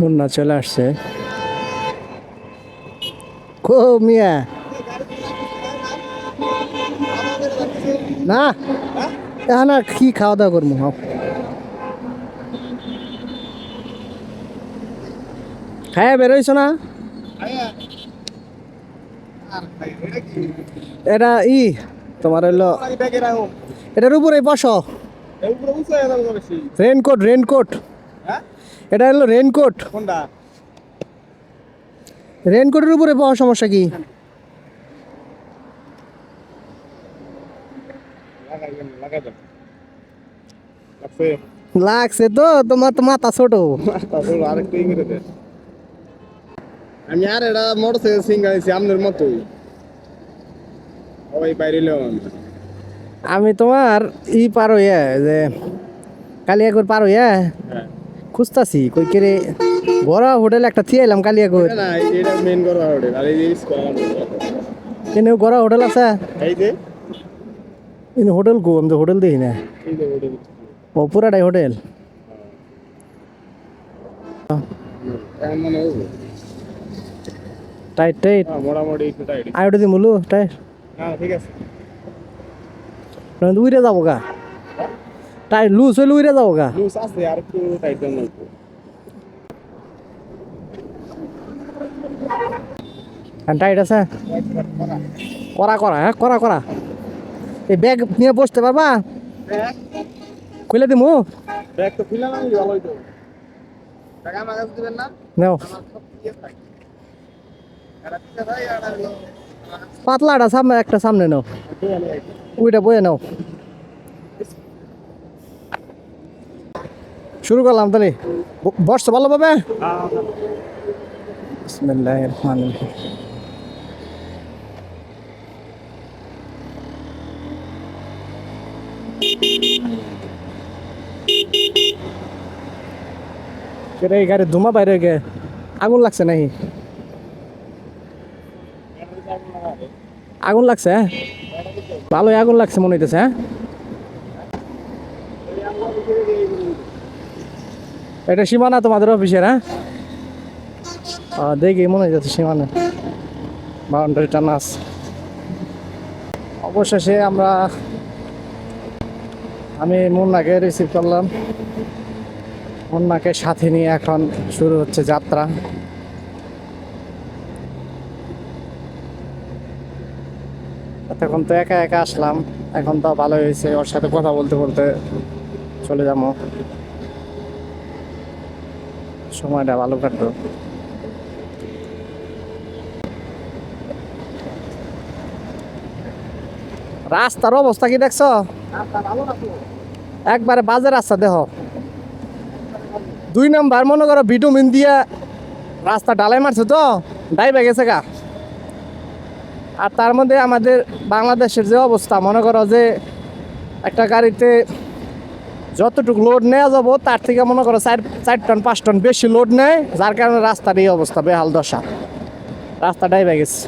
মুন্না চলে আসছে। কো মিয়া। না এখন আর কি খাওয়া দাওয়া করব হাও খায়া বেরোইছো না? এটা ই তোমার হইল এটার উপরে বসো রেনকোট রেনকোট এটা হলো রেনকোট কোনটা? রেনকোটের উপরে পাওয়া সমস্যা কি? লাগছে তো তোমার তো মাথা ছোট। আমি আর এটা মোটর সাইকেল সিঙ্গাইছি আপনার মতোই। ওই বাইরে আমি তোমার ই পার হইয়া যে কালিয়াকুর পার হইয়া খুঁজতাছি কই কেরে বড় হোটেল একটা থিয়ে এলাম কালিয়াকুর। না এটা মেন করবা ওটা আর এই স্কোয়ার এনে বড় হোটেল আছে? এই যে? এনে হোটেল কো আমি তো হোটেল দেখি না। ও পুরাটাই হোটেল? এখন টাইট টাইট। হ্যাঁ মোটামুটি একটু টাইট। আই ওটা দি মুলু টাইট। হ্যাঁ ঠিক আছে। নয়তো উইরে যাব গা। টাইট লুজ হইলে উইরে যাব গা। লুজ আছে আর একটু টাইট দেন টাইট আছে? করা করা হ্যাঁ করা করা। এই ব্যাগ নিয়ে বসতে পারবা? খুলে দিমু? ব্যাগ তো খুলে না ভালোই তো। টাকা দিবেন না? নাও। পাতলাটা সামনে একটা সামনে নাও। দেয়ালে ওইটা বয়ে নাও। শুরু করলাম তাহলে। বসছো ভালোভাবে। বিসমিল্লাহ রহমান এই গাড়ি ধুমা বাইরে গে আগুন লাগছে নাকি? আগুন লাগছে হ্যাঁ? ভালোই আগুন লাগছে মনে হইতেছে হ্যাঁ? এটা সীমানা তোমাদের অফিসের হ্যাঁ? দেখি, মনে হইতেছে সীমানা। বাউন্ডারি টানা অবশেষে আমরা, আমি মুন্নাকে রিসিভ করলাম। মুন্নাকে সাথে নিয়ে এখন শুরু হচ্ছে যাত্রা। তখন তো একা একা আসলাম, এখন তো ভালো হয়েছে ওর সাথে কথা বলতে বলতে চলে যাব। সময়টা ভালো কাটলো। রাস্তার অবস্থা কি দেখছ? একবারে বাজে রাস্তা, দেখ। দুই নাম্বার, মনে করো ভিটামিন দিয়ে রাস্তা ডালাই মারছে তো, ডাইবে গেছে গা। আর তার মধ্যে আমাদের বাংলাদেশের যে অবস্থা, মনে করো যে একটা গাড়িতে যতটুকু লোড নেওয়া যাব, তার থেকে মনে করো চার চার টন, পাঁচ টন বেশি লোড নেয়, যার কারণে রাস্তার এই অবস্থা, বেহাল দশা। রাস্তাটাই গেছে।